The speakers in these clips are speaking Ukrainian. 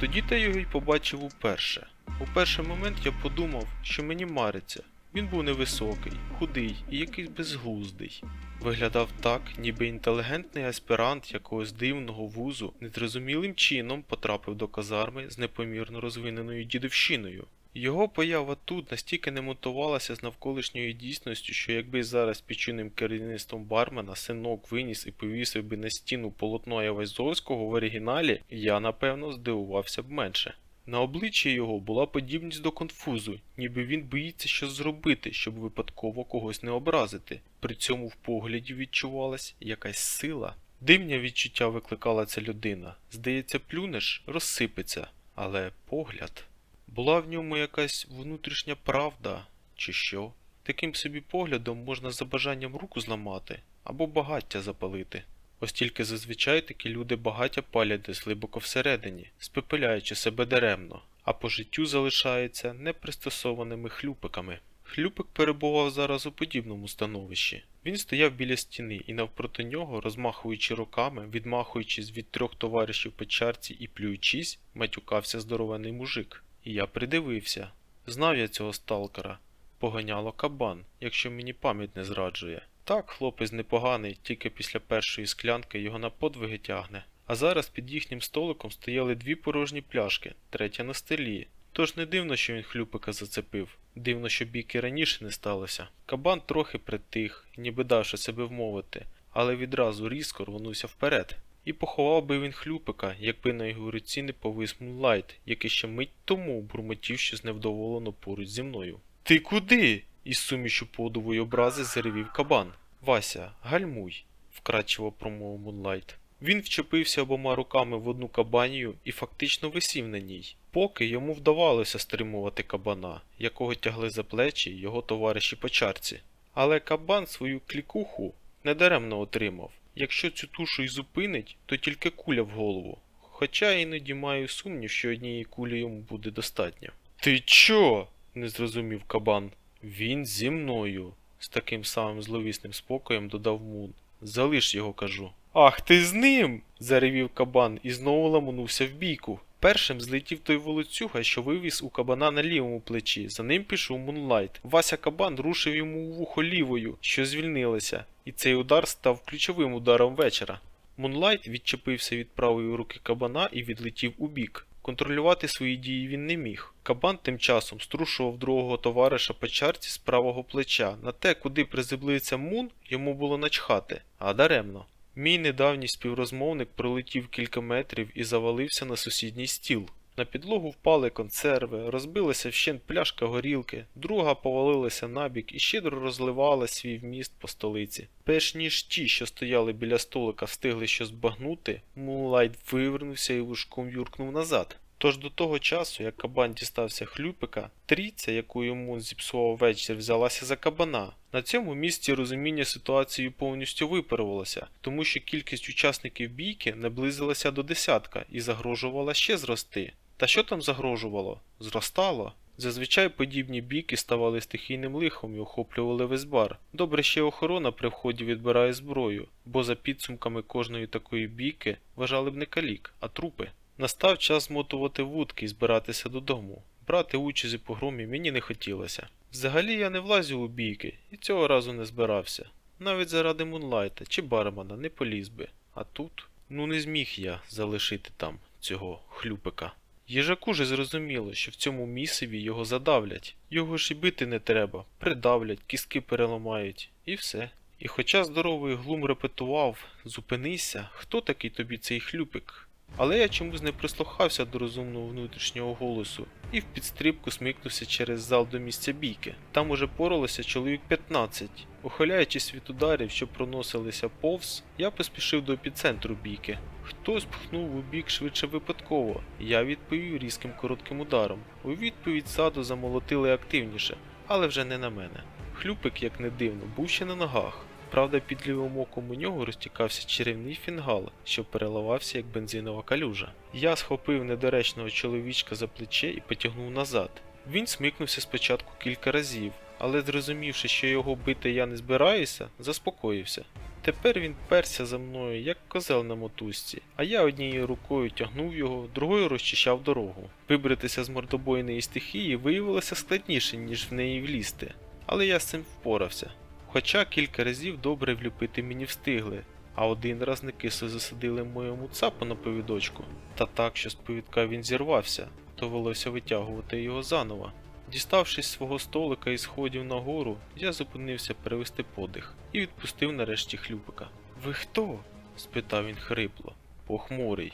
Тоді та його й побачив уперше. У перший момент я подумав, що мені мариться. Він був невисокий, худий і якийсь безглуздий. Виглядав так, ніби інтелігентний аспірант якогось дивного вузу незрозумілим чином потрапив до казарми з непомірно розвиненою дідовщиною. Його поява тут настільки не монтувалася з навколишньою дійсністю, що якби зараз під чинним керівництвом бармена синок виніс і повісив би на стіну полотно Айвазовського в оригіналі, я напевно здивувався б менше. На обличчі його була подібність до конфузу, ніби він боїться щось зробити, щоб випадково когось не образити. При цьому в погляді відчувалась якась сила. Дивня відчуття викликала ця людина. Здається, плюнеш, розсипеться, але погляд. Була в ньому якась внутрішня правда, чи що? Таким собі поглядом можна за бажанням руку зламати або багаття запалити. Ось тільки зазвичай такі люди багаття палять десь глибоко всередині, спепеляючи себе даремно, а по життю залишаються непристосованими хлюпиками. Хлюпик перебував зараз у подібному становищі. Він стояв біля стіни і навпроти нього, розмахуючи руками, відмахуючись від трьох товаришів по чарці і плюючись, матюкався здоровений мужик. Я придивився. Знав я цього сталкера. Поганяло кабан, якщо мені пам'ять не зраджує. Так, хлопець непоганий, тільки після першої склянки його на подвиги тягне. А зараз під їхнім столиком стояли дві порожні пляшки, третя на столі. Тож не дивно, що він хлюпика зацепив. Дивно, що бійки раніше не сталося. Кабан трохи притих, ніби давши себе вмовити, але відразу різко рвонувся вперед. І поховав би він хлюпика, якби на його руці не повис Мунлайт, який ще мить тому бурмотів щось невдоволено поруч зі мною. Ти куди? із сумішю подову образи заревів кабан. Вася, гальмуй, вкрадчиво промовив Мунлайт. Він вчепився обома руками в одну кабанію і фактично висів на ній, поки йому вдавалося стримувати кабана, якого тягли за плечі його товариші по чарці. Але кабан свою клікуху недаремно отримав. Якщо цю тушу й зупинить, то тільки куля в голову. Хоча іноді маю сумнів, що однієї кулі йому буде достатньо. Ти чо? не зрозумів кабан. Він зі мною, з таким самим зловісним спокоєм додав Мун. Залиш його, кажу. Ах, ти з ним. заревів кабан і знову ламанувся в бійку. Першим злетів той волоцюга, що вивіз у кабана на лівому плечі. За ним пішов Мунлайт. Вася кабан рушив йому у вухо лівою, що звільнилася, і цей удар став ключовим ударом вечора. Мунлайт відчепився від правої руки кабана і відлетів у бік. Контролювати свої дії він не міг. Кабан тим часом струшував другого товариша по чарці з правого плеча. На те, куди приземлився Мун, йому було начхати, а даремно. Мій недавній співрозмовник пролетів кілька метрів і завалився на сусідній стіл. На підлогу впали консерви, розбилася вщент пляшка горілки, друга повалилася набік і щедро розливала свій вміст по столиці. Перш ніж ті, що стояли біля столика, встигли щось збагнути, Мулайт вивернувся і вушком юркнув назад. Тож до того часу, як кабан дістався хлюпика, трійця, яку йому зіпсував вечір, взялася за кабана. На цьому місці розуміння ситуації повністю виправилося, тому що кількість учасників бійки наблизилася до десятка і загрожувала ще зрости. Та що там загрожувало? Зростало. Зазвичай подібні бійки ставали стихійним лихом і охоплювали весь бар. Добре ще охорона при вході відбирає зброю, бо за підсумками кожної такої бійки вважали б не калік, а трупи. Настав час змотувати вудки і збиратися додому. Брати участь у погромі мені не хотілося. Взагалі я не влазив у бійки і цього разу не збирався. Навіть заради Мунлайта чи бармана не поліз би. А тут, ну не зміг я залишити там цього хлюпика. Їжаку же зрозуміло, що в цьому місиві його задавлять. Його ж і бити не треба, придавлять, кістки переламають, і все. І хоча здоровий глум репетував зупинися, хто такий тобі цей хлюпик? Але я чомусь не прислухався до розумного внутрішнього голосу і в підстрибку смикнувся через зал до місця бійки. Там уже поралося чоловік 15. Ухиляючись від ударів, що проносилися повз, я поспішив до епіцентру бійки. Хтось пхнув у бік швидше випадково, я відповів різким коротким ударом. У відповідь ззаду замолотили активніше, але вже не на мене. Хлюпик, як не дивно, був ще на ногах. Правда, під лівим оком у нього розтікався чарівний фінгал, що переливався як бензинова калюжа. Я схопив недоречного чоловічка за плече і потягнув назад. Він смикнувся спочатку кілька разів, але зрозумівши, що його бити я не збираюся, заспокоївся. тепер він перся за мною, як козел на мотузці, а я однією рукою тягнув його, другою розчищав дорогу. Вибратися з мордобойної стихії виявилося складніше, ніж в неї влізти, але я з цим впорався. Хоча кілька разів добре влюпити мені встигли, а один раз некисло засадили моєму цапу на повідочку, та так, що з повідка він зірвався, довелося витягувати його заново. Діставшись свого столика і сходів нагору, я зупинився перевести подих і відпустив нарешті хлюпика. Ви хто? спитав він хрипло. Похмурий.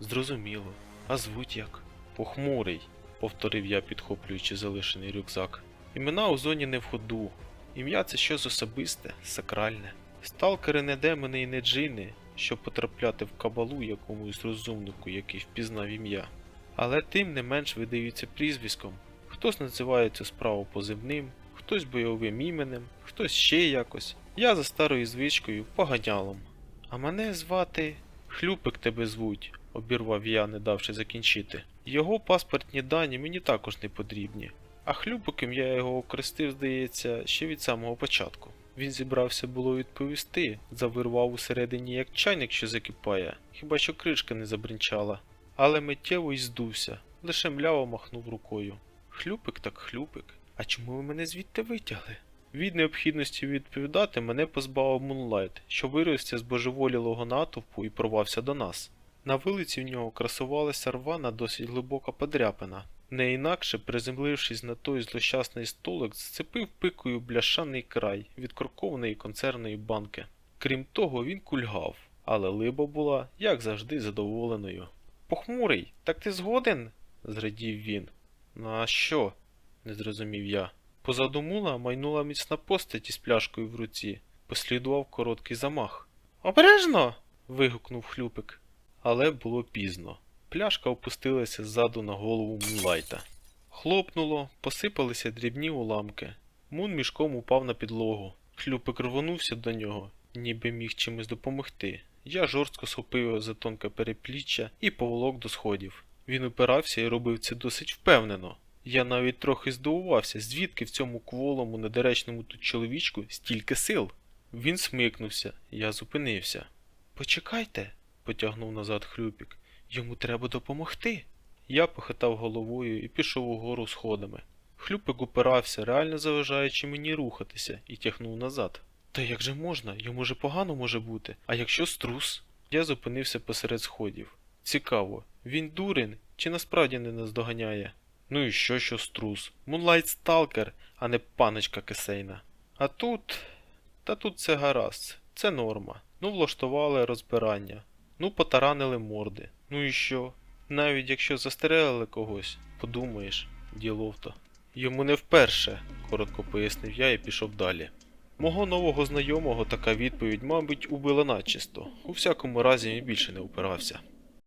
Зрозуміло. А звуть як? Похмурий, повторив я, підхоплюючи залишений рюкзак. Імена у зоні не в ходу. Ім'я це щось особисте, сакральне. Сталкери не демони і не джини, щоб потрапляти в кабалу якомусь розумнику, який впізнав ім'я. Але тим не менш видаються прізвиськом. Хтось називає цю справу позивним, хтось бойовим іменем, хтось ще якось. Я за старою звичкою поганялом. А мене звати Хлюпик тебе звуть, обірвав я, не давши закінчити. Його паспортні дані мені також не потрібні. А хлюпиком я його окрестив, здається, ще від самого початку. Він зібрався було відповісти, завирвав усередині як чайник, що закипає, хіба що кришка не забринчала. Але миттєво й здувся, лише мляво махнув рукою. Хлюпик так хлюпик. А чому ви мене звідти витягли? Від необхідності відповідати мене позбавив Мунлайт, що вирився з божеволілого натовпу і порвався до нас. На вилиці в нього красувалася рвана досить глибока подряпина. Не інакше, приземлившись на той злощасний столик, зцепив пикою бляшаний край від крокованої концерної банки. Крім того, він кульгав, але либа була, як завжди, задоволеною. Похмурий, так ти згоден? зрадів він. На що? не зрозумів я. Позаду мула майнула міцна постать із пляшкою в руці. Послідував короткий замах. Обережно. вигукнув хлюпик. Але було пізно. Пляшка опустилася ззаду на голову Мунлайта. Хлопнуло, посипалися дрібні уламки. Мун мішком упав на підлогу. Хлюпик рвонувся до нього, ніби міг чимось допомогти. Я жорстко схопив його за тонке перепліччя і поволок до сходів. Він упирався і робив це досить впевнено. Я навіть трохи здивувався, звідки в цьому кволому, недоречному тут чоловічку стільки сил. Він смикнувся, я зупинився. Почекайте, потягнув назад хлюпік. Йому треба допомогти. Я похитав головою і пішов угору сходами. Хлюпик упирався, реально заважаючи мені рухатися, і тягнув назад. Та як же можна? Йому же погано може бути. А якщо струс? Я зупинився посеред сходів. Цікаво, він дурень чи насправді не наздоганяє? Ну і що, що струс? Мунлайт сталкер, а не паночка кисейна. А тут. Та тут це гаразд, це норма. Ну влаштували розбирання. Ну потаранили морди. Ну і що? Навіть якщо застрелили когось, подумаєш, діловто. Йому не вперше, коротко пояснив я і пішов далі. Мого нового знайомого така відповідь, мабуть, убила начисто. У всякому разі він більше не упирався.